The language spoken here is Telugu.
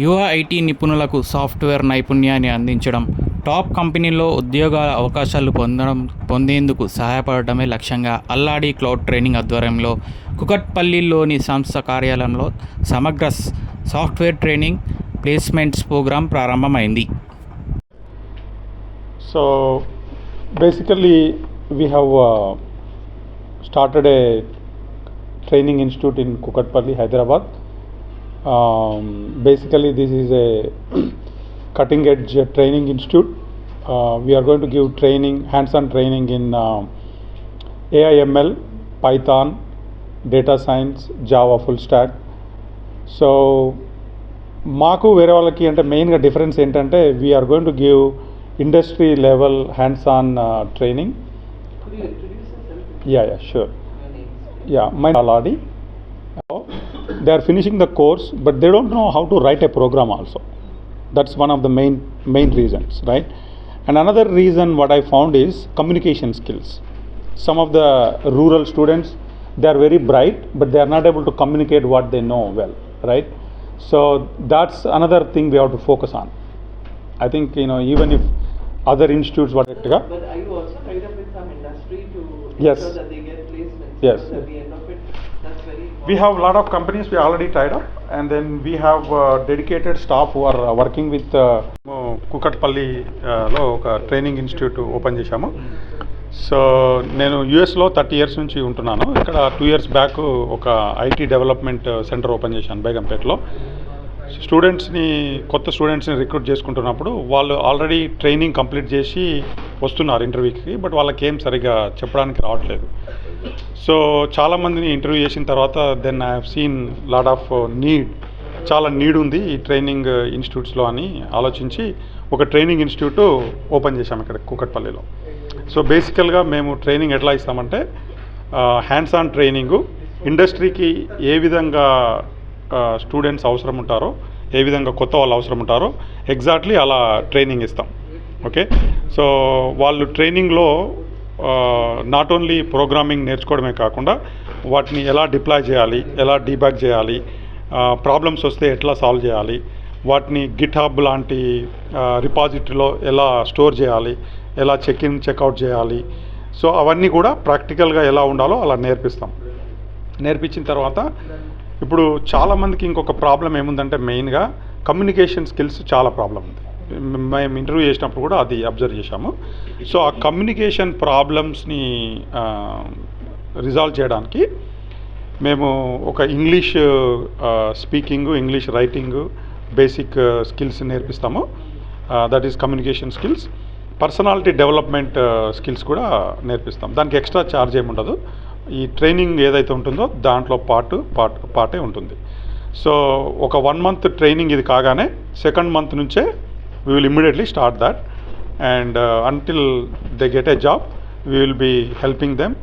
యువ ఐటీ నిపుణులకు సాఫ్ట్వేర్ నైపుణ్యాన్ని అందించడం టాప్ కంపెనీల్లో ఉద్యోగాల అవకాశాలు పొందడం పొందేందుకు సహాయపడటమే లక్ష్యంగా అల్లాడి క్లౌడ్ ట్రైనింగ్ ఆధ్వర్యంలో కుకట్పల్లిలోని సంస్థ కార్యాలయంలో సమగ్ర సాఫ్ట్వేర్ ట్రైనింగ్ ప్లేస్మెంట్స్ ప్రోగ్రాం ప్రారంభమైంది. So basically we have started a training institute in Kukatpally Hyderabad. Basically, this is a cutting edge training institute. Uh, we are going to give training, hands on training in uh, AIML, Python, data science, Java full stack. So మాకు వేరే వాళ్ళకి అంటే మెయిన్గా డిఫరెన్స్ ఏంటంటే we're going to give industry level hands on training? Yeah yeah sure. Yeah my Alladi they are finishing the course but they don't know how to write a program also. That's one of the main main reasons right? And another reason what i found is communication skills. Some of the rural students they are very bright but they are not able to communicate what they know well right? So that's another thing we have to focus on. I think you know even if other institutes what but are you also tied up with some industry to yes. ensure that they get placements? Yes. at the end of it we have a lot of companies we already tied up and then we have uh, dedicated staff who are uh, working with uh, Kukatpally లో ఒక ట్రైనింగ్ ఇన్స్టిట్యూట్ ఓపెన్ చేశాము సో నేను యుఎస్లో థర్టీ ఇయర్స్ నుంచి ఉంటున్నాను ఇక్కడ టూ ఇయర్స్ బ్యాక్ ఒక ఐటీ డెవలప్మెంట్ సెంటర్ ఓపెన్ చేశాను బేగంపేటలో స్టూడెంట్స్ని కొత్త స్టూడెంట్స్ని రిక్రూట్ చేసుకుంటున్నప్పుడు వాళ్ళు ఆల్రెడీ ట్రైనింగ్ కంప్లీట్ చేసి వస్తున్నారు ఇంటర్వ్యూకి బట్ వాళ్ళకి ఏం సరిగా చెప్పడానికి రావట్లేదు. సో చాలామందిని ఇంటర్వ్యూ చేసిన తర్వాత then I have seen lot of need చాలా నీడ్ ఉంది ఈ ట్రైనింగ్ ఇన్స్టిట్యూట్స్లో అని ఆలోచించి ఒక ట్రైనింగ్ ఇన్స్టిట్యూట్ ఓపెన్ చేశాం ఇక్కడ కూకట్పల్లిలో. సో బేసికల్గా మేము ట్రైనింగ్ ఎట్లా ఇస్తామంటే హ్యాండ్స్ ఆన్ ట్రైనింగు ఇండస్ట్రీకి ఏ విధంగా స్టూడెంట్స్ అవసరం ఉంటారో ఏ విధంగా కొత్త వాళ్ళు అవసరం ఉంటారో ఎగ్జాక్ట్లీ అలా ట్రైనింగ్ ఇస్తాం. ఓకే సో వాళ్ళు ట్రైనింగ్లో నాట్ ఓన్లీ ప్రోగ్రామింగ్ నేర్చుకోవడమే కాకుండా వాటిని ఎలా డిప్లాయ్ చేయాలి ఎలా డీబ్యాక్ చేయాలి ప్రాబ్లమ్స్ వస్తే ఎట్లా సాల్వ్ చేయాలి వాటిని గిట్ హబ్ లాంటి రిపాజిటరీలో ఎలా స్టోర్ చేయాలి ఎలా చెక్ ఇన్ చెక్అవుట్ చేయాలి. సో అవన్నీ కూడా ప్రాక్టికల్గా ఎలా ఉండాలో అలా నేర్పిస్తాం. నేర్పించిన తర్వాత ఇప్పుడు చాలామందికి ఇంకొక ప్రాబ్లం ఏముందంటే మెయిన్గా కమ్యూనికేషన్ స్కిల్స్ చాలా ప్రాబ్లం ఉంది. మేము ఇంటర్వ్యూ చేసినప్పుడు కూడా అది అబ్జర్వ్ చేశాము. సో ఆ కమ్యూనికేషన్ ప్రాబ్లమ్స్ని రిజాల్వ్ చేయడానికి మేము ఒక English speaking English writing basic skills నేర్పిస్తాము. That is communication skills. Personality development skills కూడా నేర్పిస్తాం. దానికి ఎక్స్ట్రా ఛార్జ్ ఏమి ఉండదు ఈ ట్రైనింగ్ ఏదైతే ఉంటుందో దాంట్లో పార్ట్ పార్ట్ పార్టే ఉంటుంది. సో ఒక వన్ మంత్ ట్రైనింగ్ ఇది కాగానే సెకండ్ మంత్ నుంచే we will immediately start that and until they get a job we will be helping them